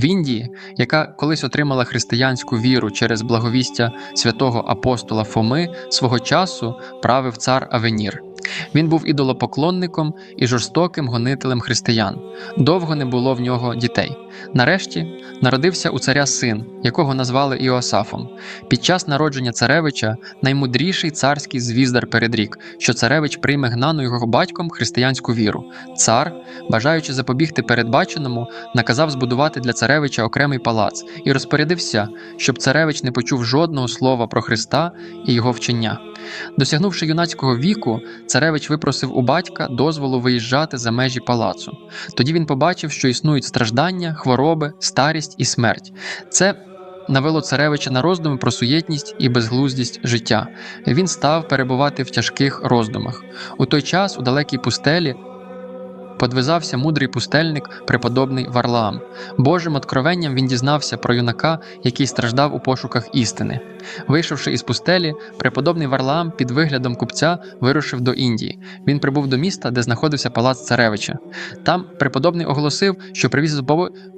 В Індії, яка колись отримала християнську віру через благовістя святого апостола Фоми, свого часу правив цар Авенір. Він був ідолопоклонником і жорстоким гонителем християн. Довго не було в нього дітей. Нарешті народився у царя син, якого назвали Іоасафом. Під час народження царевича наймудріший царський звіздар передрік, що царевич прийме гнану його батьком християнську віру. Цар, бажаючи запобігти передбаченому, наказав збудувати для царевича окремий палац і розпорядився, щоб царевич не почув жодного слова про Христа і його вчення. Досягнувши юнацького віку, царевич випросив у батька дозволу виїжджати за межі палацу. Тоді він побачив, що існують страждання, хвороби, старість і смерть. Це навело царевича на роздуми про суєтність і безглуздість життя. Він став перебувати в тяжких роздумах. У той час у далекій пустелі подвизався мудрий пустельник, преподобний Варлаам. Божим откровенням він дізнався про юнака, який страждав у пошуках істини. Вийшовши із пустелі, преподобний Варлаам під виглядом купця вирушив до Індії. Він прибув до міста, де знаходився палац царевича. Там преподобний оголосив, що привіз з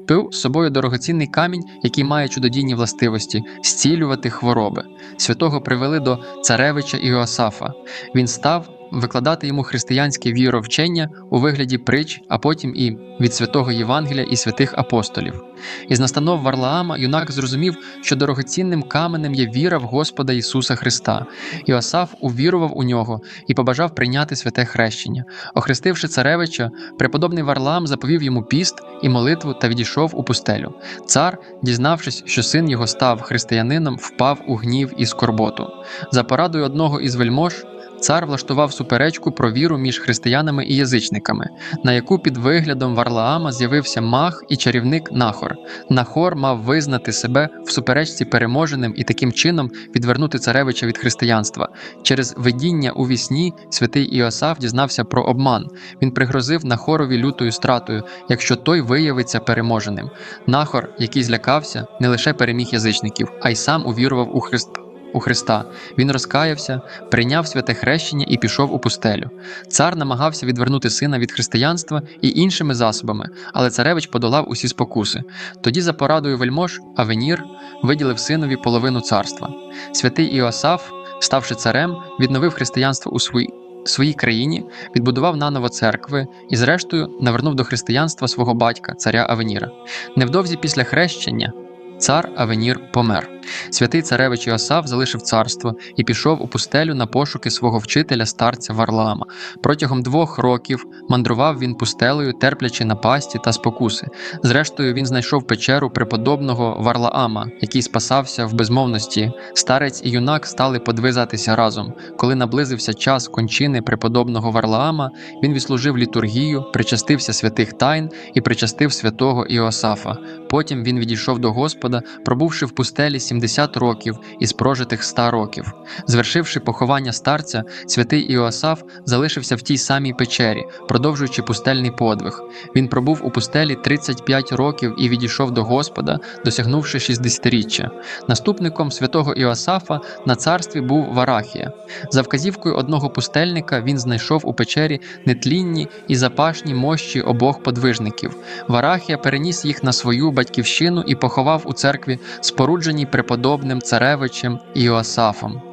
пив з собою дорогоцінний камінь, який має чудодійні властивості зцілювати хвороби. Святого привели до царевича Іоасафа. Він став викладати йому християнське віровчення у вигляді притч, а потім і від святого Євангелія і святих апостолів. Із настанов Варлаама юнак зрозумів, що дорогоцінним каменем є віра в Господа Ісуса Христа. Іосаф увірував у нього і побажав прийняти святе хрещення. Охрестивши царевича, преподобний Варлаам заповів йому піст і молитву та відійшов у пустелю. Цар, дізнавшись, що син його став християнином, впав у гнів і скорботу. За порадою одного із вельмож. Цар влаштував суперечку про віру між християнами і язичниками, на яку під виглядом Варлаама з'явився мах і чарівник Нахор. Нахор мав визнати себе в суперечці переможеним і таким чином відвернути царевича від християнства. Через видіння у вісні святий Іосаф дізнався про обман. Він пригрозив Нахорові лютою стратою, якщо той виявиться переможеним. Нахор, який злякався, не лише переміг язичників, а й сам увірував у Христа у Христа. Він розкаявся, прийняв святе хрещення і пішов у пустелю. Цар намагався відвернути сина від християнства і іншими засобами, але царевич подолав усі спокуси. Тоді, за порадою вельмож, Авенір виділив синові половину царства. Святий Іосаф, ставши царем, відновив християнство у своїй. Своїй країні відбудував наново церкви і, зрештою, навернув до християнства свого батька, царя Авеніра. Невдовзі після хрещення цар Авенір помер. Святий царевич Іосаф залишив царство і пішов у пустелю на пошуки свого вчителя старця Варлаама. Протягом двох років мандрував він пустелею, терплячи напасті та спокуси. Зрештою, він знайшов печеру преподобного Варлаама, який спасався в безмовності. Старець і юнак стали подвизатися разом. Коли наблизився час кончини преподобного Варлаама, він відслужив літургію, причастився святих тайн і причастив святого Іосафа. Потім він відійшов до Господа, пробувши в пустелі 70 років із прожитих 100 років. Звершивши поховання старця, святий Іосаф залишився в тій самій печері, продовжуючи пустельний подвиг. Він пробув у пустелі 35 років і відійшов до Господа, досягнувши 60-річчя. Наступником святого Іосафа на царстві був Варахія. За вказівкою одного пустельника він знайшов у печері нетлінні і запашні мощі обох подвижників. Варахія переніс їх на свою батьківщину і поховав у церкві, спорудженій преподобним царевичем Іосафом.